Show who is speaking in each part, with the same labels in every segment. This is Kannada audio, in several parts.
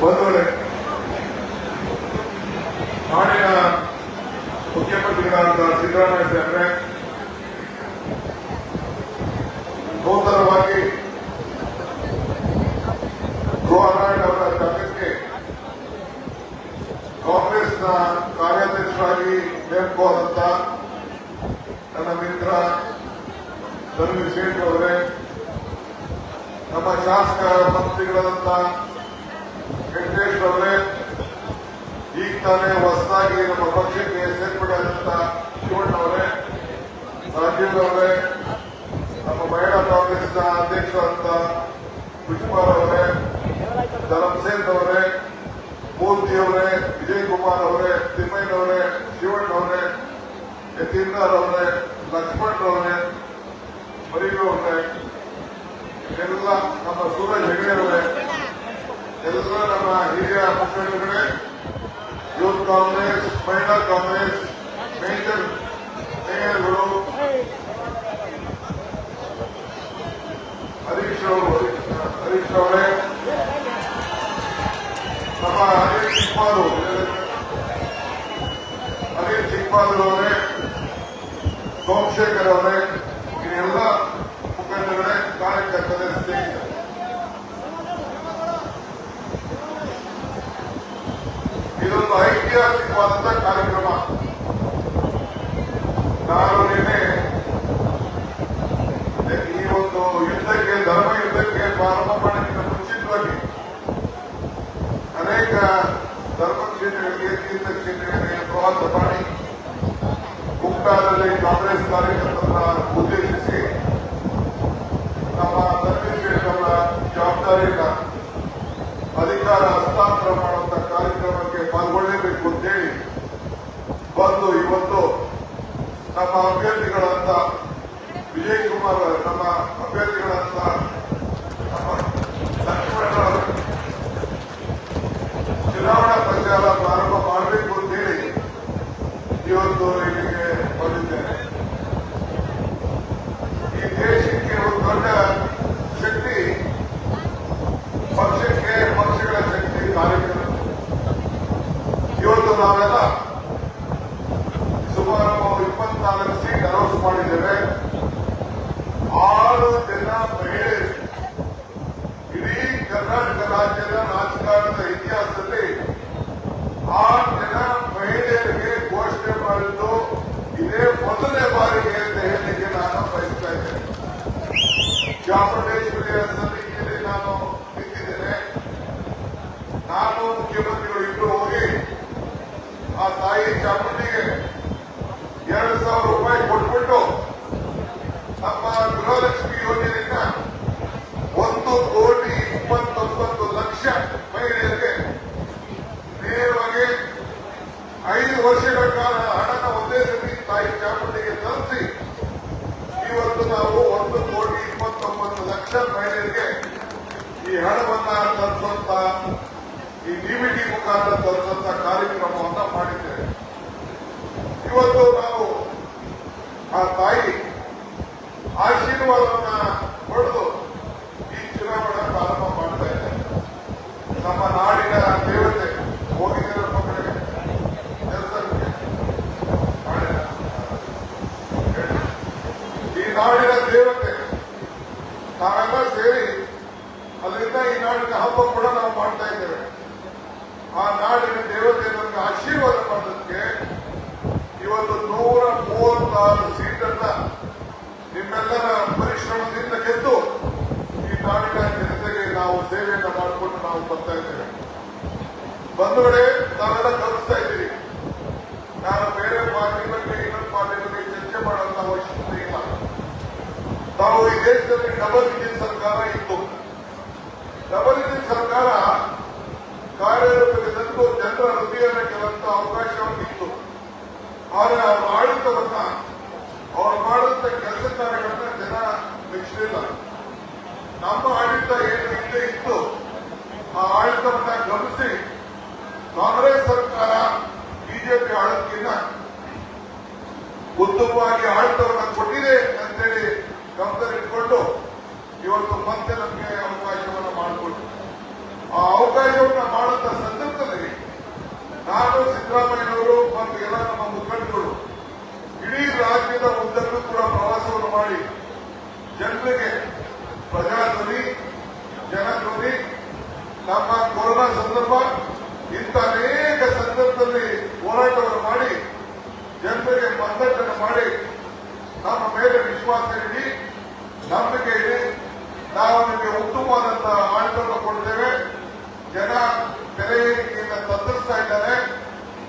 Speaker 1: ಬಂಧುಗಳೇ ನಾಡಿನ ಮುಖ್ಯಮಂತ್ರಿಗಳಾದ ಸಿದ್ದರಾಮಯ್ಯ ಸಾಹೇಬ್ರೆ ನೂತನವಾಗಿ ಗೋನಾರಾಯಣ್ ಅವರ ಜಾಗಕ್ಕೆ ಕಾಂಗ್ರೆಸ್ನ ಕಾರ್ಯಾಧ್ಯಕ್ಷರಾಗಿ ನೇಮಕವಾದಂತ ನನ್ನ ಮಿತ್ರ ಧರ್ಮೀರ್ ಶೇಟ್ ಅವರೇ, ನಮ್ಮ ಶಾಸಕ ಮಂತ್ರಿಗಳಾದಂತ ವೆಂಕಟೇಶ್ ಅವರೇ, ಈಗ ತಾನೇ ಹೊಸದಾಗಿ ನಮ್ಮ ಪಕ್ಷಕ್ಕೆ ಸೇರ್ಪಡೆಯಾದಂತ ಶಿವಣ್ಣ ಅವರೇ ರಾಜೀವ್ ಅವರೇ, ನಮ್ಮ ಮಹಿಳಾ ಕಾಂಗ್ರೆಸ್ನ ಅಧ್ಯಕ್ಷರಾದಂತ ಪುಷ್ಪಾರ್ ಅವರೇ, ಧರ್ಮಸೇನ್ ಅವರೇ, ಮೂರ್ತಿ ಅವರೇ, ವಿಜಯ್ ಕುಮಾರ್ ಅವರೇ ತಿಮ್ಮಯ್ಯನವರೇ ಶಿವಣ್ಣ ಅವರೇ ಯತೀಂದರ್ ಅವರೇ ಲಕ್ಷ್ಮಣ್ ಅವರೇ ಮರಿಗೂ ಎಲ್ಲ ನಮ್ಮ ಸೂರಜ್ ಹೆಗಡೆ ಅವರೇ ಎಲ್ಲ ನಮ್ಮ ಹಿರಿಯ ಮುಖಂಡರುಗಳೇ ಯೂತ್ ಕಾಂಗ್ರೆಸ್, ಮಹಿಳಾ ಕಾಂಗ್ರೆಸ್, ಮೇಜರ್ ಮೇಯರ್ಗಳು, ಹರೀಶ್ ಹರೀಶ್ ಅವರೇ, ನಮ್ಮ ಹರೀಶ್ ಚಿಕ್ಮಾರು ಹರೀಶ್ ಚಿಕ್ಮಾರು ಅವರೇ ಸೋಮಶೇಖರ್ ಅವರೇ ಎಲ್ಲ ಮುಖಂಡರೇ ಕಾರ್ಯಕರ್ತರೇ ಸ್ನೇಹಿತರು. ಇದೊಂದು ಐತಿಹಾಸಿಕವಾದಂತಹ ಕಾರ್ಯಕ್ರಮ ನಾನು ನಿನ್ನೆ ಈ ಒಂದು ಯುದ್ಧಕ್ಕೆ ಧರ್ಮ ಯುದ್ಧಕ್ಕೆ ಪ್ರಾರಂಭ ಮಾಡೋದಕ್ಕಿಂತ ಮುಂಚಿತವಾಗಿ ಅನೇಕ ಧರ್ಮ ಕ್ಷೇತ್ರಗಳಿಗೆ ತೀರ್ಥ ಕ್ಷೇತ್ರಗಳಿಗೆ ಪ್ರವಾಸ ಮಾಡಿ ಕುಮಟಾದಲ್ಲಿ ಕಾಂಗ್ರೆಸ್ ಕಾರ್ಯಕರ್ತರನ್ನ ಉದ್ದೇಶಿಸಿ ನಮ್ಮ ಧರ್ಮೇಶ್ವರ ಅವರ ಜವಾಬ್ದಾರಿಯಿಂದ ಅಧಿಕಾರ ಹಸ್ತಾಂತರ ಮಾಡುವಂತ ಕಾರ್ಯಕ್ರಮಕ್ಕೆ ಪಾಲ್ಗೊಳ್ಳಲೇಬೇಕು ಅಂತೇಳಿ ಬಂದು ಇವತ್ತು ನಮ್ಮ ಅಭ್ಯರ್ಥಿಗಳಂತ ವಿಜಯ್ ಕುಮಾರ್ ನಮ್ಮ ಅಭ್ಯರ್ಥಿಗಳಂತ ನಮ್ಮ ಲಕ್ಷ್ಮಣ ಚುನಾವಣಾ ಪ್ರಚಾರ ಪ್ರಾರಂಭ ಮಾಡಬೇಕು ಅಂತೇಳಿ ಇವತ್ತು ಇಲ್ಲಿಗೆ ಬಂದಿದ್ದೇನೆ ಈ ದೇಶಕ್ಕೆ ಒಂದು ದೊಡ್ಡ ಶಕ್ತಿ ಪಕ್ಷಕ್ಕೆ ಪಕ್ಷಗಳ ಶಕ್ತಿ ಕಾರ್ಯಕ್ರಮ ಇವತ್ತು ನಾವೆಲ್ಲ ಸುಮಾರು ಇಪ್ಪತ್ನಾಲ್ಕು ಸೀಟ್ ಅನೌನ್ಸ್ ಮಾಡಿದ್ದೇವೆ ಆರು ಜನ ಮಹಿಳೆಯರು ಇಡೀ ಕರ್ನಾಟಕ ರಾಜ್ಯದ ರಾಜಕಾರಣದ ಇತಿಹಾಸದಲ್ಲಿ ಆರು ಜನ ಮಹಿಳೆಯರಿಗೆ ಘೋಷಣೆ ಮಾಡಿದ್ದು ಇದೇ ಮೊದಲನೇ ಬಾರಿಗೆ ಅಂತ ಹೇಳಲಿಕ್ಕೆ ನಾನು ಬಯಸ್ತಾ ಇದ್ದೇನೆ. ಚಾಮರಾಜೇಶ್ವರಿ ಸನ್ನಿಧಿಯಲ್ಲಿ ನಾನು ನಿಂತಿದ್ದೇನೆ ನಾನು ಮುಖ್ಯಮಂತ್ರಿಗಳು ಇಬ್ಬರು ಹೋಗಿ ಆ ತಾಯಿ ಚಾಮುಂಡಿಗೆ ಎರಡು ಸಾವಿರ ರೂಪಾಯಿ ಕೊಟ್ಬಿಟ್ಟು ನಮ್ಮ ಗೃಹಲಕ್ಷ್ಮಿ ಯೋಜನೆಯಿಂದ ಒಂದು ಕೋಟಿ ಇಪ್ಪತ್ತೊಂಬತ್ತು ಲಕ್ಷ ಮಹಿಳೆಯರಿಗೆ ನೇರವಾಗಿ ಐದು ವರ್ಷಗಳ ಕಾಲ ಹಣನ ಒಂದೇ ಸತಿ ತಾಯಿ ಚಾಮುಂಡಿಗೆ ತಲುಪಿಸಿ ಇವತ್ತು ನಾವು ಒಂದು ಕೋಟಿ ಇಪ್ಪತ್ತೊಂಬತ್ತು ಲಕ್ಷ ಮಹಿಳೆಯರಿಗೆ ಈ ತರಿಸುವಂತ ಈ ಡಿಬಿಟಿ ಮುಖಾಂತರ ತರಿಸುವಂತ ಕಾರ್ಯಕ್ರಮವನ್ನ ಮಾಡಿದ್ದೇವೆ. ಇವತ್ತು ನಾವು ಆ ತಾಯಿ ಆಶೀರ್ವಾದವನ್ನ ಪಡೆದು ಈ ಚುನಾವಣೆ ಪ್ರಾರಂಭ ಮಾಡ್ತಾ ಇದ್ದೇವೆ. ನಮ್ಮ ನಾಡಿನ ದೇವತೆ ಹೋಗಿದ್ದೀರ ಮಕ್ಕಳಿಗೆ ಈ ನಾಡಿನ ದೇವತೆ ನಾವೆಲ್ಲ ಸೇರಿ ಈ ನಾಡಿನ ಹಬ್ಬ ಕೂಡ ನಾವು ಮಾಡ್ತಾ ಇದ್ದೇವೆ. ಆ ನಾಡಿನ ದೇವತೆ ನಮಗೆ ಆಶೀರ್ವಾದ ಮಾಡೋದಕ್ಕೆ ಇವತ್ತು ನೂರ ಮೂವತ್ತಾರು ಸೀಟನ್ನ ನಿಮ್ಮೆಲ್ಲರ ಪರಿಶ್ರಮದಿಂದ ಗೆದ್ದು ಈ ನಾಡಿನ ಜನತೆಗೆ ನಾವು ಸೇವೆಯನ್ನು ಮಾಡಿಕೊಂಡು ನಾವು ಬರ್ತಾ ಇದ್ದೇವೆ. ಬಂಧುಗಳೇ, ನಾವೆಲ್ಲ ಕಲಿಸ್ತಾ ಇದ್ದೀವಿ. ನಾನು ಬೇರೆ ಪಾರ್ಟಿ ಬಗ್ಗೆ ಇನ್ನೊಂದು ಪಾರ್ಟಿ ಬಗ್ಗೆ ಚರ್ಚೆ ಮಾಡುವಂತ ಅವಶ್ಯಕತೆ ಇಲ್ಲ. ನಾವು ಈ ದೇಶದಲ್ಲಿ ಡಬಲ್ ಇಂಜಿನ್ ಸರ್ಕಾರ ಇತ್ತು. ಡಬಲ್ ಸರ್ಕಾರ ಕಾರ್ಯರೂಪಕ್ಕೆ ತಂದು ಜನರ ಹೃದಯನ ಗೆಲ್ಲುವಂತ ಅವಕಾಶವಾಗಿತ್ತು ಆದರೆ ಅವರ ಆಡಳಿತವನ್ನ, ಅವ್ರು ಮಾಡುವಂತ ಕೆಲಸ ಕಾರ್ಯಗಳನ್ನ ಜನ ಮೆಚ್ಚಲಿಲ್ಲ ನಮ್ಮ ಆಡಳಿತ ಏನು ಹಿಂದೆ ಇತ್ತು ಆ ಆಡಳಿತವನ್ನ ಗಮನಿಸಿ ಕಾಂಗ್ರೆಸ್ ಸಂದರ್ಭ ಇಂಥ ಅನೇಕ ಸಂದರ್ಭದಲ್ಲಿ ಹೋರಾಟವನ್ನು ಮಾಡಿ ಜನರಿಗೆ ಮಾಡಿ. ನಮ್ಮ ಮೇಲೆ ವಿಶ್ವಾಸ ಇಡಿ. ನಂಬಿಕೆ ಇಡಿ. ನಾವು ನಿಮಗೆ ಉತ್ತಮವಾದಂತಹ ಆಡಳಿತವನ್ನು ಕೊಡ್ತೇವೆ ಜನ ಬೆಲೆ ಏರಿಕೆಯಿಂದ ತತ್ತರಿಸ್ತಾ ಇದ್ದಾರೆ.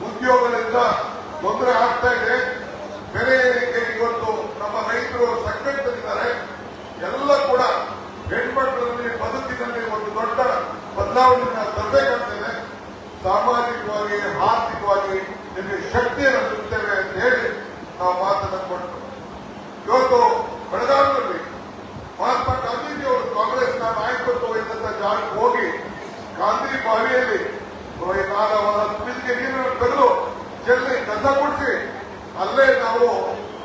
Speaker 1: ಉದ್ಯೋಗದಿಂದ ತೊಂದರೆ ಆಗ್ತಾ ಇದೆ. ಬೆಲೆ ಏರಿಕೆ ಇವತ್ತು ನಮ್ಮ ರೈತರು ಸಂಕಟದಲ್ಲಿದ್ದಾರೆ ಎಲ್ಲ ಕೂಡ ಹೆಣ್ಮಕ್ಳಲ್ಲಿ, ಬದುಕಿನಲ್ಲಿ ಒಂದು ದೊಡ್ಡ ಬದಲಾವಣೆಯನ್ನು ತರಬೇಕಾಗ್ತದೆ. ಸಾಮಾಜಿಕವಾಗಿ, ಆರ್ಥಿಕವಾಗಿ ನಿಮಗೆ ಶಕ್ತಿಯನ್ನು ಸಿಗುತ್ತೇವೆ ಅಂತ ಹೇಳಿ ನಾವು ಮಾತನ್ನು ಕೊಟ್ಟು. ಇವತ್ತು ಬೆಳಗಾವಿಯಲ್ಲಿ ಮಹಾತ್ಮ ಗಾಂಧೀಜಿ ಅವರು ಕಾಂಗ್ರೆಸ್ನ ನಾಯಕತ್ವ ವಹಿಸಿದಂತ ಜಾಗಕ್ಕೆ ಹೋಗಿ ಗಾಂಧಿ ಬಾವಿಯಲ್ಲಿ ಅವರ ತುಳಿದಿಗೆ ನೀರನ್ನು ತೆಗೆದು ಚೆಲ್ಲಿ ಕಸ ಗುಡಿಸಿ ಅಲ್ಲೇ ನಾವು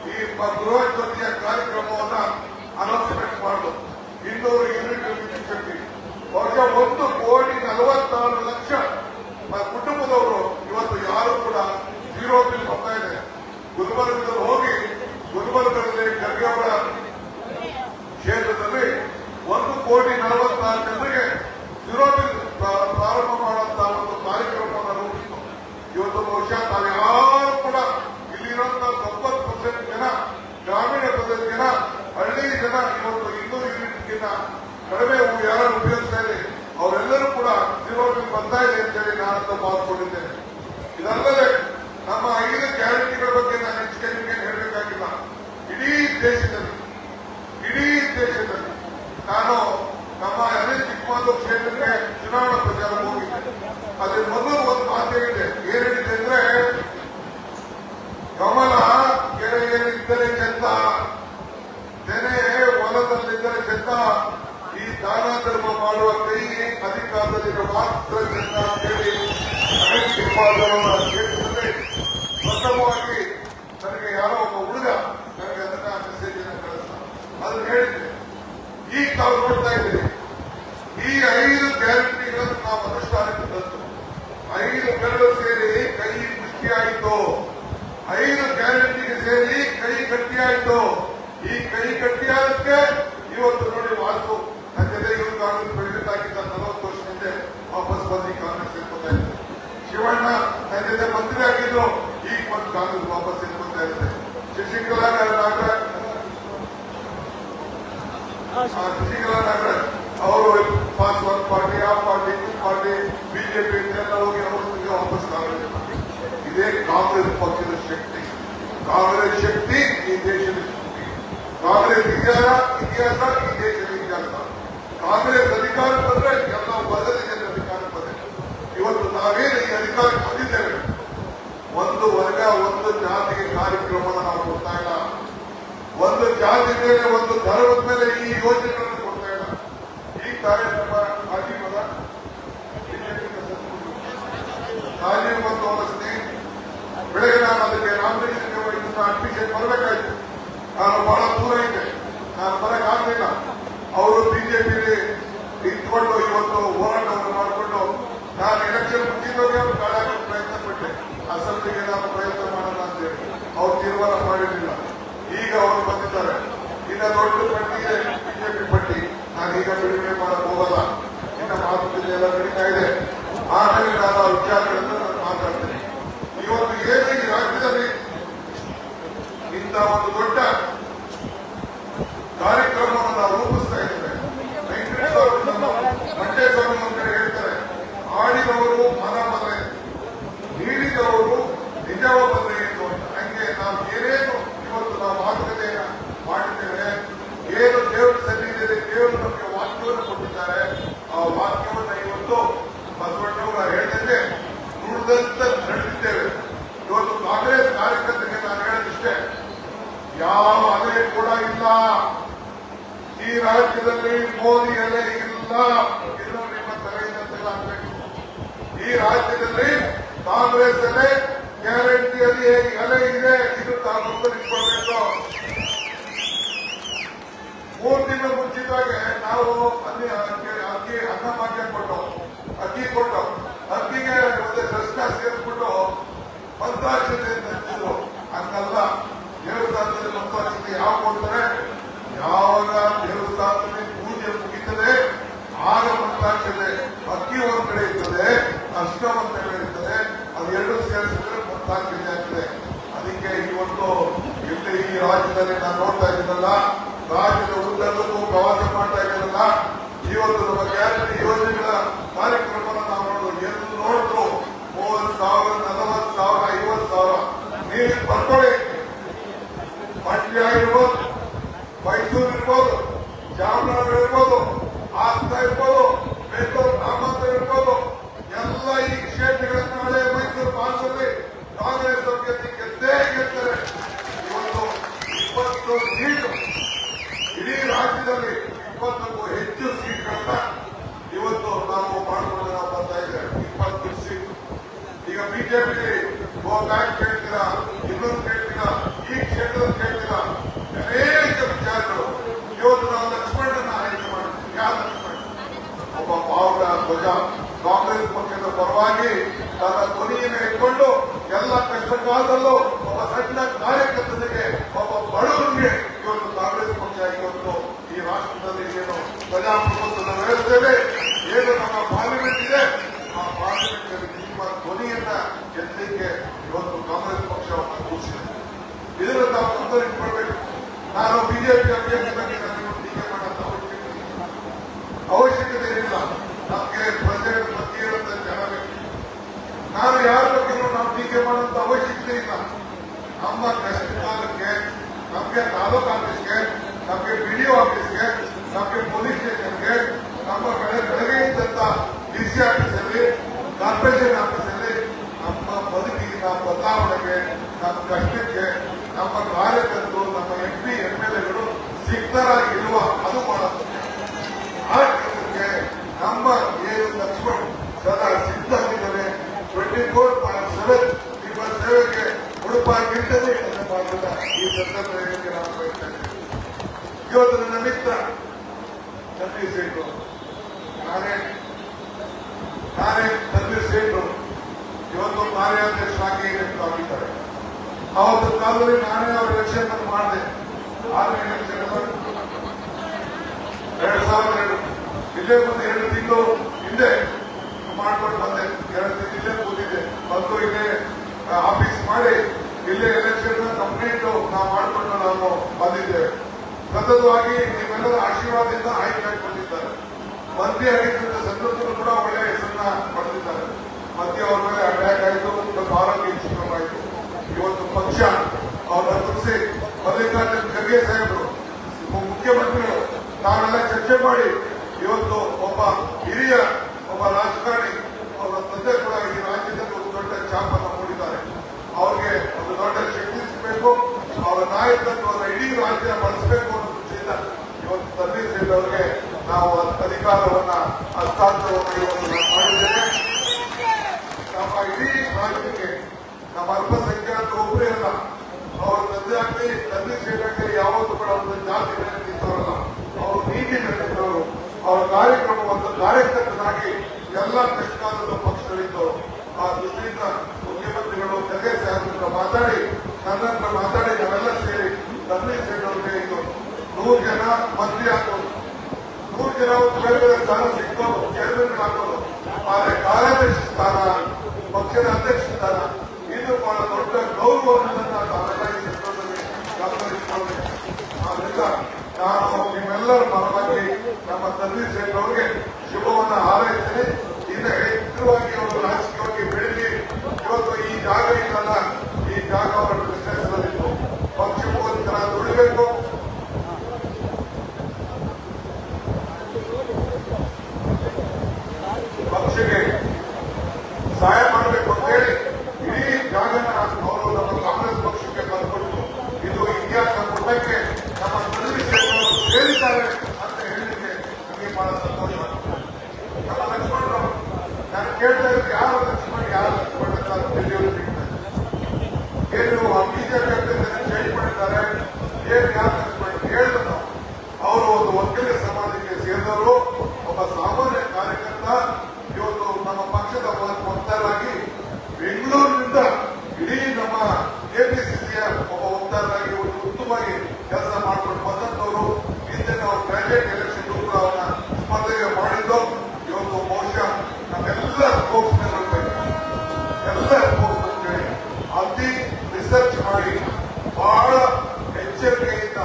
Speaker 1: ಈ ಮ- ಗೃಹ ಜ್ಯೋತಿಯ ಕಾರ್ಯಕ್ರಮವನ್ನ ಅನೌನ್ಸ್ಮೆಂಟ್ ಮಾಡುದು ಇನ್ನೂರು ಯೂನಿಟ್ ವಿದ್ಯುತ್ ಶಕ್ತಿ ಬಹುಶಃ ಒಂದು ಕೋಟಿ ನಲವತ್ತಾರು ಲಕ್ಷ ಮ- ಕುಟುಂಬದವರು ಇವತ್ತು ಯಾರು ಕೂಡ ಜೀರೋ ಬಿಲ್ ಬರ್ತಾ ಇದೆ ಗುಲ್ಬರ್ಗದಲ್ಲಿ ಹೋಗಿ ಗುಲ್ಬರ್ಗದಲ್ಲಿ ಖರ್ಗೆ ಅವರ ಕ್ಷೇತ್ರದಲ್ಲಿ ಒಂದು ಕೋಟಿ ನಲವತ್ತಾರು ಜನರಿಗೆ ಜೀರೋ ಬಿಲ್ ಪ್ರಾ- ಪ್ರಾರಂಭ ಮಾಡುವಂತಹ ಒಂದು ಕಾರ್ಯಕ್ರಮವನ್ನು ರೂಪಿಸಿತು ಇವತ್ತು ಬಹುಶಃ ತಾವು ಯಾರು ಕೂಡ ಇಲ್ಲಿರುವಂತಹ ತೊಂಬತ್ತು ಪರ್ಸೆಂಟ್ ಜನ ಗ್ರಾಮೀಣ ಪ್ರದೇಶ ಜನ ಹಳ್ಳಿ ಜನ ಇವತ್ತು ಇನ್ನೂರು ಯೂನಿಟ್ಗಿಂತ ಕಡಿಮೆ ಯಾರು ಉಪಯೋಗಿಸ್ತಾ ಇದೆ ಅವರೆಲ್ಲರೂ ಕೂಡ ಜೀರೋ ಬಿಲ್ ಬರ್ತಾ ಇದೆ ಅಂತೇಳಿ ನಾನಂತ ಪಾಲ್ಗೊಂಡಿದ್ದೇನೆ ಇದಲ್ಲದೆ ನಮ್ಮ ಐದು ಗ್ಯಾರಂಟಿಗಳ ಬಗ್ಗೆ ನಾನು ಹೆಚ್ಚಿಗೆ ನಿಮಗೆ ಹೇಳಬೇಕಾಗಿಲ್ಲ ಇಡೀ ದೇಶದಲ್ಲಿ ಇಡೀ ದೇಶದಲ್ಲಿ ನಾನು ನಮ್ಮ ಅದೇ ಚಿಕ್ಕಮಗಳೂರು ಕ್ಷೇತ್ರಕ್ಕೆ ಚುನಾವಣಾ ಪ್ರಚಾರ ಹೋಗಿದ್ದೆ ಅದ್ರ ಮೊದಲು ಒಂದು ಮಾತು ಹೇಳಿದೆ ಏನ್ ಹೇಳಿದೆ ಅಂದ್ರೆ ಕಮಲ ಕೆರೆಯಲ್ಲಿದ್ದರೆ ಚೆಂದ ತೆನೆ ಹೊಲದಲ್ಲಿದ್ದರೆ ಚೆಂದ ಈ ದಾನ ಧರ್ಮ ಮಾಡುವ ಕೈ ಅಧಿಕಾರದಲ್ಲಿರುವ ಮಾತ್ರ ನನಗೆ ಯಾರೋ ಒಬ್ಬ ಹುಡುಗ ನನಗೆ ಅದನ್ನ ಮೆಸೇಜ್ ಅದನ್ನ ಈಗ ತಾವು ನೋಡ್ತಾ ಈ ಐದು ಗ್ಯಾರಂಟಿಗಳನ್ನು ನಾವು ಅನುಷ್ಠಾನಕ್ಕೆ ತಂದು, ಐದು ಬೆರಳು ಸೇರಿ ಕೈ ಮುಷ್ಟಿಯಾಯಿತು. ಐದು ಗ್ಯಾರಂಟಿಗೆ ಸೇರಿ ಕೈ ಗಟ್ಟಿಯಾಯಿತು. ಈ ಕೈ ಗಟ್ಟಿಯಾದಕ್ಕೆ ಇವತ್ತು ನೋಡಿ ವಾಸು ನನ್ನ ಜೊತೆ ಇವರು ಕಾಂಗ್ರೆಸ್ ಪ್ರೆಸಿಡೆಂಟ್ ಆಗಿದ್ದ ನಲವತ್ತು ವರ್ಷ ಹಿಂದೆ ವಾಪಸ್ ಬಂದು ಈ ಕಾಂಗ್ರೆಸ್ ಸೇರ್ಕೊತಾ ಇದ್ದಾರೆ. ಶಿವಣ್ಣ ನನ್ನ ಜೊತೆ ಮಂತ್ರಿ ಆಗಿದ್ರು ಈಗ ಬಂದು ಕಾಂಗ್ರೆಸ್ ವಾಪಸ್ ಸೇರ್ಕೊತಾ ಇದ್ದಾರೆ. ಶಶಿಕಲಾ ನಾಗರಾಜ್. ಶಶಿಕಲಾ ನಾಗರಾಜ್ ಅವರು ಪಾಸ್ವಾನ್ ಪಾರ್ಟಿ, ಆ ಪಾರ್ಟಿ, ಈ ಪಾರ್ಟಿ, ಬಿಜೆಪಿ ಎಲ್ಲ ಹೋಗಿ ಅವರು ವಾಪಸ್ ಕಾಂಗ್ರೆಸ್ ಬಂದ್ರು. ಇದೇ ಕಾಂಗ್ರೆಸ್ ಪಕ್ಷದ ಶಕ್ತಿ. ಕಾಂಗ್ರೆಸ್ ಶಕ್ತಿ ಈ ದೇಶದ ಶಕ್ತಿ. ಕಾಂಗ್ರೆಸ್ ಇತಿಹಾಸ ಇತಿಹಾಸ ಈ ದೇಶದ ಇತಿಹಾಸ ಕಾಂಗ್ರೆಸ್ ಅಧಿಕಾರ ಬಂದ್ರೆ ಎಲ್ಲ ವರ್ಗದ ಜನರ ಅಧಿಕಾರ ಬಂದ್ರೆ ಇವತ್ತು ನಾವೇನು ಈ ಅಧಿಕಾರಕ್ಕೆ ಬಂದಿದ್ದೇವೆ ಒಂದು ವರ್ಗ ಒಂದು ಜಾತಿಗೆ ಕಾರ್ಯಕ್ರಮವನ್ನು ನಾವು ಕೊಡ್ತಾ ಇಲ್ಲ. ಒಂದು ಜಾತಿ ಮೇಲೆ ಒಂದು ಧರ್ಮದ ಮೇಲೆ ಈ ಯೋಜನೆಗಳನ್ನು আমাদের ರಾಜ್ಯದಲ್ಲಿ ಮೋದಿ ಅಲೆ ಇಲ್ಲ ಇದು ನಿಮ್ಮ ತಲೆಯಿಂದ ಈ ರಾಜ್ಯದಲ್ಲಿ ಕಾಂಗ್ರೆಸ್ ಅಲೆ ಗ್ಯಾರಂಟಿ ಅಲ್ಲಿ ಅಲೆ ಇದೆ ಇದು ತಾನು ಉತ್ತರಿಸಿಕೊಳ್ಬೇಕು ಮೂರು ತಿಂಗಳು ಮುಂಚಿತವಾಗಿ ನಾವು ಅಲ್ಲಿ ಅಕ್ಕಿ ಅನ್ನ ಭಾಗ್ಯ ಕೊಟ್ಟು, ಅಕ್ಕಿ ಕೊಟ್ಟು, ಅಕ್ಕಿಗೆ ಮತ್ತೆ ದರ್ಶನ ಸೇರಿಸ್ಬಿಟ್ಟು ಮಂತ್ರಾಕ್ಷತೆ ಹಂಗಲ್ಲ, ಎರಡು ಸಾವಿರದಲ್ಲಿ ಮಂತ್ರಾಕ್ಷತೆ ಯಾವ ಕೊಡ್ತಾರೆ ಯಾವಾಗ ದೇವಸ್ಥಾಪನೆ ಪೂಜೆ ಮುಗಿತದೆ, ಆಗ ಗೊತ್ತಾಗ್ತದೆ ಅಕ್ಕಿ ಒಂದ್ ಕಡೆ ಇರ್ತದೆ ಅಷ್ಟ ಒಂದ್ ಕಡೆ ಇರ್ತದೆ ಅದೆರಡು ಸೇರಿಸಿದ್ರೆ ಕ್ಷೇತ್ರದಲ್ಲಿ ಇಪ್ಪತ್ತಕ್ಕೂ ಹೆಚ್ಚು ಸೀಟ್ಗಳನ್ನ ಇವತ್ತು ನಾವು ಮಾಡಿಕೊಳ್ಳೋಣ ಬರ್ತಾ ಇದೆ ಇಪ್ಪತ್ತು ಸೀಟ್ ಈಗ ಬಿಜೆಪಿ ಗೋಕಾಕ್ ಕೇಳ್ತೀರಾ? ಇನ್ನೊಂದು ಕೇಳ್ತೀರಾ? ಈ ಕ್ಷೇತ್ರದ ಕೇಳ್ತೀರಾ? ಅನೇಕ ವಿಚಾರಗಳು. ಇವತ್ತು ನಾವು ಲಕ್ಷ್ಮಣನ ಆಯ್ಕೆ ಮಾಡ್ತೀವಿ. ಯಾರು ಒಬ್ಬ ಬಾವುಟ, ಧ್ವಜ. ಕಾಂಗ್ರೆಸ್ ಪಕ್ಷದ ಪರವಾಗಿ ತನ್ನ ಧ್ವನಿಯನ್ನು ಇಟ್ಕೊಂಡು ಎಲ್ಲ ಕಷ್ಟಕಾಲದಲ್ಲೂ ಒಬ್ಬ ಸಣ್ಣ ಕಾರ್ಯ ಪ್ರಜಾಪ್ರಭುತ್ವದ ಏನು ನಮ್ಮ ಪಾರ್ಲಿಮೆಂಟ್ ಇದೆ ಆ ಪಾರ್ಲಿಮೆಂಟ್ ನಿಮ್ಮ ಧ್ವನಿಯನ್ನ ಎತ್ತಲಿಕ್ಕೆ ಇವತ್ತು ಕಾಂಗ್ರೆಸ್ ಪಕ್ಷವನ್ನು ಕೂರಿಸಿದೆ ಇದನ್ನು ತಾವು ಗಮನದಲ್ಲಿಟ್ಕೊಳ್ಬೇಕು ನಾನು ಬಿಜೆಪಿ ಅಭ್ಯರ್ಥಿ ಬಗ್ಗೆ ನಾನು ಟೀಕೆ ಮಾಡೋಂಥ ಅವಶ್ಯಕತೆ ಇಲ್ಲ. ಅವಶ್ಯಕತೆ ಇಲ್ಲ ನಮಗೆ ಪ್ರಜೆಗಳ ಬಗ್ಗೆ ಇರುವಂತ ಜನ ಬೇಕು ನಾನು ಯಾರ ಬಗ್ಗೆನೂ ನಾವು ಟೀಕೆ ಮಾಡುವಂತ ಅವಶ್ಯಕತೆ ಇಲ್ಲ ನಮ್ಮ ಕಷ್ಟ ಕಾಲಕ್ಕೆ ನಮಗೆ ತಾಲೂಕು ಆಫೀಸ್ಗೆ ನಮಗೆ ಬಿಡಿಒ ಆಫೀಸ್ಗೆ ನಮಗೆ ಪೊಲೀಸ್ ಸ್ಟೇಷನ್ಗೆ ನಮ್ಮ ಬೆಳೆ ಬೆಳಗ್ಗೆ ಇದ್ದಂತ ಡಿಸಿ ಆಫೀಸಲ್ಲಿ ಕಾರ್ಪೊರೇಷನ್ ಆಫೀಸಲ್ಲಿ ನಮ್ಮ ಬದುಕಿನ ಬದಲಾವಣೆಗೆ ನಮ್ಮ ಕಷ್ಟಕ್ಕೆ ನಮ್ಮ ಕಾರ್ಯಕರ್ತರು ನಮ್ಮ ಎಂ ಪಿ ಎಂ ಎಲ್ ಎಗಳು ಸಿದ್ಧರಾಗಿರುವ ಅದು ಮಾಡೋದು ಆ ಕೆಲಸಕ್ಕೆ ನಮ್ಮ ಏನು ಲಕ್ಷ್ಮಣ್ ಸದಾ ಸಿದ್ಧವಿದ್ದಾರೆ ಟ್ವೆಂಟಿ ಫೋರ್ ಪಾಯಿಂಟ್ ಸೆವೆನ್ ನಿಮ್ಮ ಸೇವೆಗೆ ಉಡುಪಾಗಿರ್ತದೆ ಅಂತ ಮಾತನ್ನ ಈ ಸಂದರ್ಭದಲ್ಲಿ ನಾನು ಬಯಸ್ತೇನೆ ಇವತ್ತು ನನ್ನ ಮಿತ್ರ ತನ್ವೀರ್ ಸೇಠು ನಾನೇ ನಾನೇ ತನ್ವೀರ್ ಸೇಠು ಇವತ್ತು ಕಾರ್ಯಾಧ್ಯಕ್ಷರಾಗಿ ಆಗಿದ್ದಾರೆ. ಅವತ್ತು ಕಾಲದಲ್ಲಿ ನಾನೇ ಅವರ ರಕ್ಷಣೆ ಮಾಡಿದೆ. ಆದ್ರೆ ಎರಡ್ ಸಾವಿರದ ಎರಡು. ಇಲ್ಲೇ ಮುಂದೆ ಎರಡು ತಿಂಗಳು ಹಿಂದೆ ಮಾಡ್ಕೊಂಡು ಬಂದೆ. ಎರಡು ತಿಂಗಳು ಇಲ್ಲೇ ಕೂತಿದ್ದೆ. ಬಂದು ಇಲ್ಲೇ ಆಫೀಸ್ ಮಾಡಿ ಇಲ್ಲೇ ಎಲೆಕ್ಷನ್ ಕಂಪ್ಲೀಟ್ ನಾವು ಮಾಡಿಕೊಂಡು ನಾವು ಬಂದಿದ್ದೇವೆ. ಸತತವಾಗಿ ನಿಮ್ಮೆಲ್ಲರ ಆಶೀರ್ವಾದದಿಂದ ಆಯ್ಕೆ ಬಂದಿದ್ದಾರೆ ಮಂತ್ರಿ ಆಗಿದ್ದ ಸಂದರ್ಭದಲ್ಲೂ ಕೂಡ ಒಳ್ಳೆಯ ಹೆಸರನ್ನ ಪಡೆದಿದ್ದಾರೆ. ಮತ್ತೆ ಅವ್ರ ಮೇಲೆ ಅಟ್ಯಾಕ್ ಆಯಿತು ಸ್ವಲ್ಪ ಆರೋಗ್ಯ ಆಯಿತು. ಇವತ್ತು ಪಕ್ಷ ಅವರ ಕುರಿಸಿ, ಮಲ್ಲಿಕಾರ್ಜುನ್ ಖರ್ಗೆ ಸಾಹೇಬರು ಮುಖ್ಯಮಂತ್ರಿಗಳು ನಾವೆಲ್ಲ ಚರ್ಚೆ ಮಾಡಿ, ಇವತ್ತು ಒಬ್ಬ ಹಿರಿಯ, ಒಬ್ಬ ರಾಜಕಾರಣಿ ಅವರ ತಂದೆ ಕೂಡ ಈ ರಾಜ್ಯದಲ್ಲಿ ಒಂದು ದೊಡ್ಡ ಛಾಪನ್ನು ಮೂಡಿದ್ದಾರೆ. ಅವ್ರಿಗೆ ಒಂದು ದೊಡ್ಡ ಶಕ್ತಿ ಸಿಗಬೇಕು, ಅವರ ನಾಯಕತ್ವವನ್ನು ಇಡೀ ರಾಜ್ಯ ಬಳಸಬೇಕು ಅನ್ನೋ ದೃಷ್ಟಿಯಿಂದ ಇವತ್ತು ತನ್ವೀರ್ ಸೇಠ್ ಅವರಿಗೆ ನಾವು ಅಧಿಕಾರವನ್ನ ಹಸ್ತಾಂತರವನ್ನು ಇವತ್ತು ನಾವು ಮಾಡಿದ್ದೇವೆ ನಮ್ಮ ಇಡೀ ರಾಜ್ಯಕ್ಕೆ ನಮ್ಮ ಅಲ್ಪಸಂಖ್ಯಾತರು ಒಬ್ಬರೇ ಅಲ್ಲ ಅವರ ತಂದೆ ಆಗಲಿ ತಂದೆ ಸೇರಿದಂತೆ ಯಾವತ್ತೂ ಕೂಡ ಒಂದು ಜಾತಿ ಮೇಲೆ ನಿಂತವರಲ್ಲ ಅವರು ನೀತಿ ಮೇಲೆ ನಿಂತವರು ಅವರ ಕಾರ್ಯಕ್ರಮ ಒಂದು ಕಾರ್ಯಕರ್ತನಾಗಿ ಎಲ್ಲ ಕಷ್ಟಕಾಲದ ಪಕ್ಷಗಳಿದ್ದವರು ಆ ದೃಷ್ಟಿಯಿಂದ ಮುಖ್ಯಮಂತ್ರಿಗಳು ಖರ್ಗೆ ಸಾಹೇಬ್ರ ಮಾತಾಡಿ ನನ್ನ ಹತ್ರ ಮಾತಾಡಿ ನಾವೆಲ್ಲ ಸೇರಿ ತಂದೆ ಸೇರಿದವ್ರಿಗೆ ಇದು ನೂರು ಜನ ಮಂತ್ರಿ ಹಾಕೋದು ನೂರು ಜನ ಒಂದು ಬೇರೆ ಬೇರೆ ಸ್ಥಾನ ಸಿಗ್ಬೋದು ಚೇರ್ಮನ್ ಹಾಕೋದು ಆದ್ರೆ ಕಾರ್ಯದರ್ಶಿ ಸ್ಥಾನ ಪಕ್ಷದ ಅಧ್ಯಕ್ಷ ಇದು ಬಹಳ ದೊಡ್ಡ ಗೌರವವನ್ನು ಆದ್ದರಿಂದ ಆದ್ರಿಂದ ನಾನು ನಿಮ್ಮೆಲ್ಲರ ಪರವಾಗಿ ನಮ್ಮ ತಂದೆ ಸೇರಿ ಅವರಿಗೆ ಶುಭವನ್ನ ಹಾರೈಸ್ತೇನೆ ಇನ್ನು ಹೆಚ್ಚುವಾಗಿ ಅವರು ರಾಜಕೀಯವಾಗಿ ಬೆಳಗಿ ಇವತ್ತು ಈ ಜಾಗ ಇದಲ್ಲ ಈ ಜಾಗ ಅವರ ಬಿಸ್ನೆಸ್ನಲ್ಲಿತ್ತು ಪಕ್ಷಕ್ಕೋಸ್ಕರ ದುಡಿಬೇಕು ಪಕ್ಷಕ್ಕೆ ಸಹಾಯ ಮಾಡಬೇಕು ಅಂತ ಹೇಳಿ ಇಡೀ ಜಾಗನ ಅವರು ನಮ್ಮ ಕಾಂಗ್ರೆಸ್ ಪಕ್ಷಕ್ಕೆ ಬರ್ಕೊಟ್ಟು ಇದು ಇತಿಹಾಸ ಪುಟಕ್ಕೆ ನಮ್ಮ ಪ್ರತಿನಿಧಿ ಸೇರಿದ್ದಾರೆ ಅಂತ ಹೇಳಲಿಕ್ಕೆ ನಮಗೆ ಬಹಳ ಸಂತೋಷ ನಾನು ಕೇಳ್ತಾ ಇದ್ದೆ ಯಾವ ಲಕ್ಷ್ಮಣ ಯಾವ ಲಕ್ಷ್ಮಣ ಅಂತ ತಿಳಿಯೋದು ಏನು ಬಿಜೆಪಿ ಅಭ್ಯರ್ಥಿಯನ್ನು ಚೇಂಜ್ ಮಾಡಿದ್ದಾರೆ ಏನು ಯಾವ ಲಕ್ಷ್ಮಣ ಹೇಳಿದ್ರು ನಾವು ಅವರು ಒಂದು ಒಕ್ಕಲಿಗ ಸಮಾಜಕ್ಕೆ ಸೇರಿದವರು ಒಬ್ಬ ಸಾಮಾನ್ಯ ಕಾರ್ಯಕರ್ತ ಇವತ್ತು ನಮ್ಮ ಪಕ್ಷದ ವಕ್ತಾರರಾಗಿ ಬೆಂಗಳೂರಿನಿಂದ ಇಡೀ ನಮ್ಮ ಕೆಪಿಸಿಸಿಯ ಒಬ್ಬ ವಕ್ತಾರರಾಗಿ ಒಂದು ಉತ್ತಮವಾಗಿ ಕೆಲಸ ಮಾಡ್ಕೊಂಡು ಬಂದಂತವರು ಹಿಂದೆ ನಾವು ಗ್ರಾಜುಯೇಟ್ ಎಲೆಕ್ಷನ್ ಕೂಡ ಅವನ್ನ ಸ್ಪರ್ಧೆಗೆ ಮಾಡಿದ್ದು ಇವತ್ತು ಬಹುಶಃ ನಮ್ಮೆಲ್ಲ ಸ್ಪೋರ್ಟ್ಸ್ ಎಲ್ಲ ಸ್ಪೋರ್ಟ್ಸ್ ಅಂತೇಳಿ ಅತಿ ರಿಸರ್ಚ್ ಮಾಡಿ ಬಹಳ ಎಚ್ಚರಿಕೆಯಿಂದ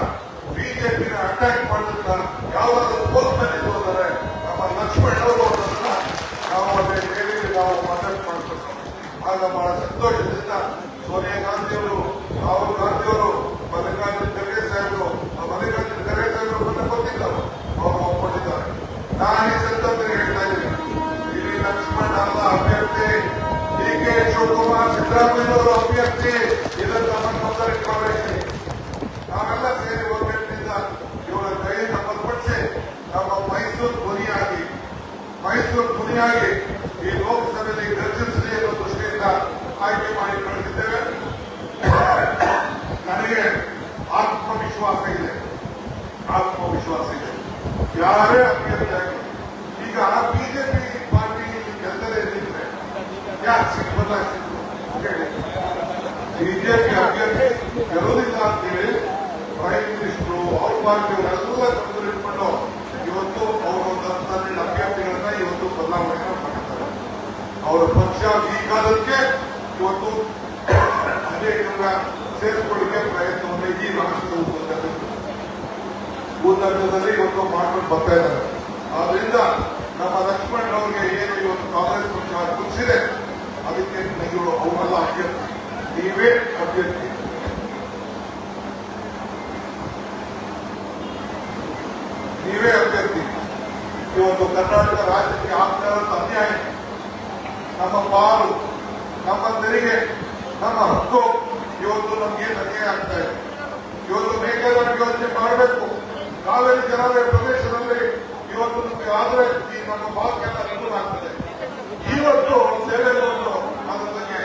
Speaker 1: ಬಿಜೆಪಿನ ಅಟ್ಯಾಕ್ ಮಾಡಿದಂತ ಯಾವ್ದಾದ್ರು ಸ್ಪೋರ್ಟ್ಸ್ ಮ್ಯಾನ್ ಇದು ಅಂದರೆ ನಮ್ಮ ಲಕ್ಷ್ಮಣ್ ಅವರು ಅನ್ನೋದನ್ನ ನಾವು ಅದೇ ಹೇಳಿ ನಾವು ಮಾತಾಡ್ ಮಾಡಬೇಕು ಆಗ ಬಹಳ ಸಂತೋಷದಿಂದ ಸೋನಿಯಾ ಗಾಂಧಿಯವರು ರಾಹುಲ್ ಗಾಂಧಿಯವರು ಮಲ್ಲಿಕಾರ್ಜುನ್ ಖರ್ಗೆ ಸಾಹೇಬರು ಆ ಮಲ್ಲಿಕಾರ್ಜುನ್ ಖರ್ಗೆ ಸಾಹೇಬರು ಬಂದು ಗೊತ್ತಿದ್ದವರು ಅವರು ಒಪ್ಕೊಂಡಿದ್ದಾರೆ ನಾನು ಈ ಸಂದರ್ಭದಲ್ಲಿ ಹೇಳ್ತಾ ಇದ್ದೀನಿ ಇಲ್ಲಿ ಲಕ್ಷ್ಮಣ್ ಅಲ್ಲ ಅಭ್ಯರ್ಥಿ ಡಿ ಕೆ ಶಿವಕುಮಾರ್ ಸಿದ್ದರಾಮಯ್ಯವರು ಅಭ್ಯರ್ಥಿ ಇದನ್ನು ನಮ್ಮ ಮೊದಲಿಟ್ಕೊಳ್ಬೇಕು ನಾವೆಲ್ಲ ಸೇರಿ ಹೋಗ್ಬೇಕಿಂದ ಇವರ ಕೈಯಿಂದ ಬಲಪಡಿಸಿ ನಮ್ಮ ಮೈಸೂರು ಧ್ವನಿಯಾಗಿ ಮೈಸೂರು ಧ್ವನಿಯಾಗಿ ಈ ಲೋಕಸಭೆಯಲ್ಲಿ ಗರ್ಜಿಸಲಿ ಅನ್ನೋ ದೃಷ್ಟಿಯಿಂದ ಯಾಕೆ ಸಿಟ್ಟು ಬದಲಾಯಿಸಿದ್ರು ಹೇಳಿ ಬಿಜೆಪಿ ಅಭ್ಯರ್ಥಿ ಗೆಲ್ಲೋದಿಲ್ಲ ಅಂತೇಳಿ ಪ್ರೈಮ್ ಮಿನಿಸ್ಟರ್ ಅವ್ರ ಪಾರ್ಟಿಯವರೆಲ್ಲ ತಂದಿಟ್ಕೊಂಡು ಇವತ್ತು ಅವರು ಒಂದು ಹನ್ನೆರಡು ಅಭ್ಯರ್ಥಿಗಳನ್ನ ಇವತ್ತು ಬದಲಾವಣೆ ಮಾಡ್ತಾರೆ ಅವರ ಪಕ್ಷ ವೀಕ್ ಆದಕ್ಕೆ ಇವತ್ತು ಅನೇಕರ ಸೇರಿಸಿಕೊಳ್ಳಿಕ್ಕೆ ಪ್ರಯತ್ನವನ್ನು ಈ ರಾಷ್ಟ್ರದ ಭೂತಂತ್ರದಲ್ಲಿ ಇವತ್ತು ಮಾಡ್ಕೊಂಡು ಬರ್ತಾ ಇದ್ದಾರೆ. ಆದ್ರಿಂದ ನಮ್ಮ ಲಕ್ಷ್ಮಣ್ ಅವರಿಗೆ ಏನು ಇವತ್ತು ಕಾಂಗ್ರೆಸ್ ಪಕ್ಷ ಕುಸಿದೆ ಅದಕ್ಕೆ ಇವರು ಅವರೆಲ್ಲ ಅಭ್ಯರ್ಥಿ. ನೀವೇ ಅಭ್ಯರ್ಥಿ. ನೀವೇ ಅಭ್ಯರ್ಥಿ. ಇವತ್ತು ಕರ್ನಾಟಕ ರಾಜ್ಯಕ್ಕೆ ಆಗ್ತಾ ಇರುವಂತ ಅನ್ಯಾಯ ನಮ್ಮ ಪಾಲು ನಮ್ಮ ತೆರಿಗೆ ನಮ್ಮ ಹಕ್ಕು ಇವತ್ತು ನಮ್ಗೆ ಅನ್ಯಾಯ ಆಗ್ತಾ ಇದೆ ಇವತ್ತು ಮೇಕೆದಾಟು ಯೋಜನೆ ಮಾಡಬೇಕು ಕಾವೇರಿ ಜಲಾಶಯ ಪ್ರದೇಶದಲ್ಲಿ ಇವತ್ತು ನಮಗೆ ಆದರೆ ಈ ನಮ್ಮ ಭಾಗಕ್ಕೆಲ್ಲ ಅನುಕೂಲ ಇವತ್ತು ಸೇವೆಗಳನ್ನು ಅದ್ರ ಬಗ್ಗೆ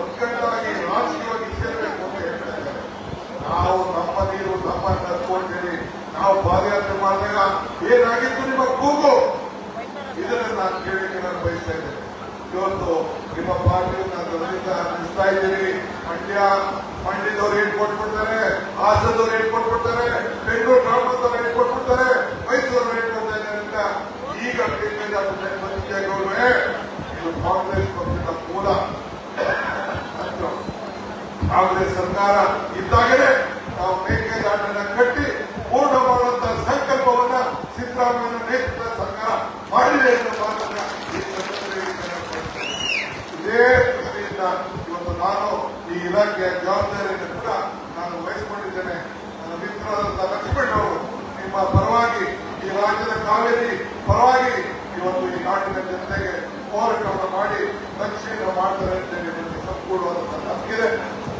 Speaker 1: ಒಗ್ಗಟ್ಟಾಗಿ ರಾಜಕೀಯವಾಗಿ ಸೇರಬೇಕು ಅಂತ ಹೇಳ್ತಾ ಇದ್ದಾರೆ. ನಾವು ನಮ್ಮ ನೀರು ನಮ್ಮ ನಡ್ಕೊಳ್ತೀವಿ ನಾವು ಪಾದಯಾತ್ರೆ ಮಾಡಿದಾಗ ಏನಾಗಿತ್ತು ನಿಮ್ಮ ಕೂಗು? ಇದನ್ನು ನಾನು ಕೇಳಲಿಕ್ಕೆ ನಾನು ಬಯಸ್ತಾ ಇದ್ದೇನೆ. ಇವತ್ತು ನಿಮ್ಮ ಪಾರ್ಟಿ ನಾನು ಅನಿಸ್ತಾ ಇದ್ದೀನಿ. ಮಂಡ್ಯ, ಮಂಡ್ಯದವ್ರು ಏನ್ ಕೊಟ್ಬಿಡ್ತಾರೆ ಹಾಸನದವ್ರು ಏನ್ ಕೊಟ್ಬಿಡ್ತಾರೆ ಬೆಂಗಳೂರು ಗ್ರಾಮದವ್ರು ಏನ್ ಕೊಟ್ಬಿಡ್ತಾರೆ ಮೈಸೂರು ಏನ್ ಕೊಡ್ತಾ ಇದ್ದಾರೆ ಅಂತ ಈಗ ಬಂದಿದ್ದೇವೆ ಕಾಂಗ್ರೆಸ್ ಪಕ್ಷದ ಮೂಲ ಕಾಂಗ್ರೆಸ್ ಸರ್ಕಾರ ಇದ್ದಾಗಲೇ ನಾವು ಮೇಕೆದಾಟನ ಕಟ್ಟಿ ಪೂರ್ಣ ಮಾಡುವಂತಹ ಸಂಕಲ್ಪವನ್ನ ಸಿದ್ದರಾಮಯ್ಯ ನೇತೃತ್ವದ ಸರ್ಕಾರ ಮಾಡಿದೆ ಎಂದು ಮಾತನ್ನ ಇವತ್ತು ನಾನು ಈ ಇಲಾಖೆಯ ಜವಾಬ್ದಾರಿಯನ್ನು ಕೂಡ ನಾನು ವಹಿಸಿಕೊಂಡಿದ್ದೇನೆ. ನನ್ನ ಮಿತ್ರರಾದಂತಹ ಲಕ್ಷ್ಮಣ್ ಅವರು ನಿಮ್ಮ ಪರವಾಗಿ ಈ ರಾಜ್ಯದ ಕಾವೇರಿ ಪರವಾಗಿ ಇವತ್ತು ಈ ನಾಡಿನ ಜನತೆಗೆ ಹೋರಾಟವನ್ನು ಮಾಡಿ ರಕ್ಷಣೆ ಮಾಡ್ತಾರೆ ಅಂತ ಹೇಳಿ ನನಗೆ ಸಂಪೂರ್ಣವಾದಂತಹ ನಂಬಿಕೆ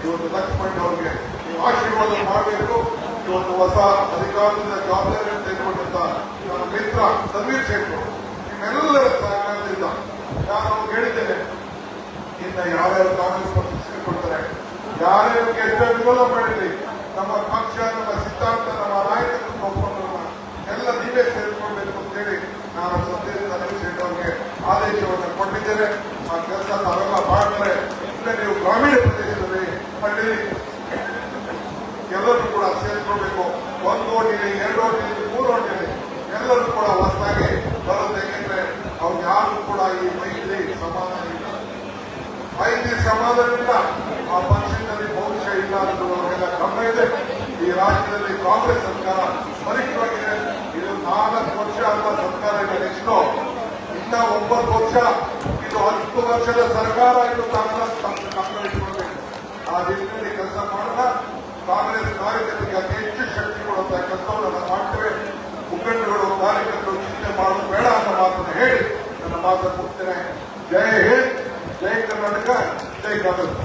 Speaker 1: ಇವತ್ತು ಲಕ್ಷ್ಮಣ್ ಅವರಿಗೆ ನೀವು ಆಶೀರ್ವಾದ ಮಾಡಬೇಕು. ಇವತ್ತು ಹೊಸ ಅಧಿಕಾರದಿಂದ ಜವಾಬ್ದಾರಿಯನ್ನು ತೆಗೆದುಕೊಂಡಂತ ನನ್ನ ಮಿತ್ರ ಸಮೀರ್ ಶೆಟ್ರು. ನಿಮ್ಮೆಲ್ಲರ ಸಹಕಾರದಿಂದ ನಾನು ಹೇಳಿದ್ದೇನೆ. ಇನ್ನ ಯಾರ್ಯಾರು ಕಾಂಗ್ರೆಸ್ ಪಕ್ಷ ಸೇರ್ಕೊಳ್ತಾರೆ, ಯಾರ್ಯಾರು ಎಷ್ಟೇ ವಿರೋಧ ಮಾಡಿರಿ ನಮ್ಮ ಪಕ್ಷ, ನಮ್ಮ ಸಿದ್ಧಾಂತ, ನಮ್ಮ ನಾಯಕತ್ವ ಎಲ್ಲ ನೀವೇ ಸೇರಿಕೊಳ್ಬೇಕು ಅಂತೇಳಿ ನಾನು ಅವರಿಗೆ ಆದೇಶವನ್ನು ಕೊಟ್ಟಿದ್ದೇನೆ ಆ ಕೆಲಸ ತಾವೆಲ್ಲ ಮಾಡ್ತಾರೆ ಇಲ್ಲ ನೀವು ಗ್ರಾಮೀಣ ಪ್ರದೇಶದಲ್ಲಿ ಹಳ್ಳಿ ಎಲ್ಲರೂ ಕೂಡ ಸೇರಿಕೊಳ್ಬೇಕು ಒಂದು ಓಟಿಲಿ ಎರಡು ಓಟಿಲಿ ಮೂರು ಓಟಿಲಿ ಎಲ್ಲರೂ ಕೂಡ ಹೊಸದಾಗಿ ಬರುತ್ತೆ. ಏಕೆಂದ್ರೆ ಅವ್ರು ಯಾರು ಕೂಡ ಈ ಮೈತ್ರಿ ಸಮಾಧಾನ ಇಲ್ಲ. ಮೈತ್ರಿ ಸಮಾಧಾನ ಇಲ್ಲ. ಆ ಪಕ್ಷದಲ್ಲಿ ಭವಿಷ್ಯ ಇಲ್ಲ ಅಂತ ನಮಗೆಲ್ಲ ಗಮನ ಇದೆ. ಈ ರಾಜ್ಯದಲ್ಲಿ ಕಾಂಗ್ರೆಸ್ ಸರ್ಕಾರ ಬಲಿಷ್ಠವಾಗಿದೆ. ಇದು ನಾಲ್ಕು ವರ್ಷ ಅಂತ ಸರ್ಕಾರ ಇದೆ ನೆಕ್ಸ್ಟ್ ಇನ್ನ ಒಂಬತ್ತು ವರ್ಷ, ಇದು ಹತ್ತು ವರ್ಷದ ಸರ್ಕಾರ ಇದು ಕಾಂಗ್ರೆಸ್ ಇಟ್ಕೊಳ್ಬೇಕು ಆ ದಿನದಲ್ಲಿ ಕೆಲಸ ಮಾಡೋಣ ಕಾಂಗ್ರೆಸ್ ಕಾರ್ಯಕರ್ತರಿಗೆ ಅತಿ ಹೆಚ್ಚು ಶಕ್ತಿ ಕೊಡುವಂತಹ ಕೆಲಸವನ್ನು ನಾವು ಮಾಡ್ತೇವೆ. ಮುಖಂಡಗಳು ಕಾರ್ಯಕರ್ತರು ಚಿಂತೆ ಮಾಡೋದು ಬೇಡ ಅನ್ನೋ ಮಾತನ್ನು ಹೇಳಿ ನನ್ನ ಮಾತನ್ನು ಕೊಡ್ತೇನೆ ಜಯ ಹಿಂದ್ ಜಯ ಕರ್ನಾಟಕ, ಜೈ ಕಾಂಗ್ರೆಸ್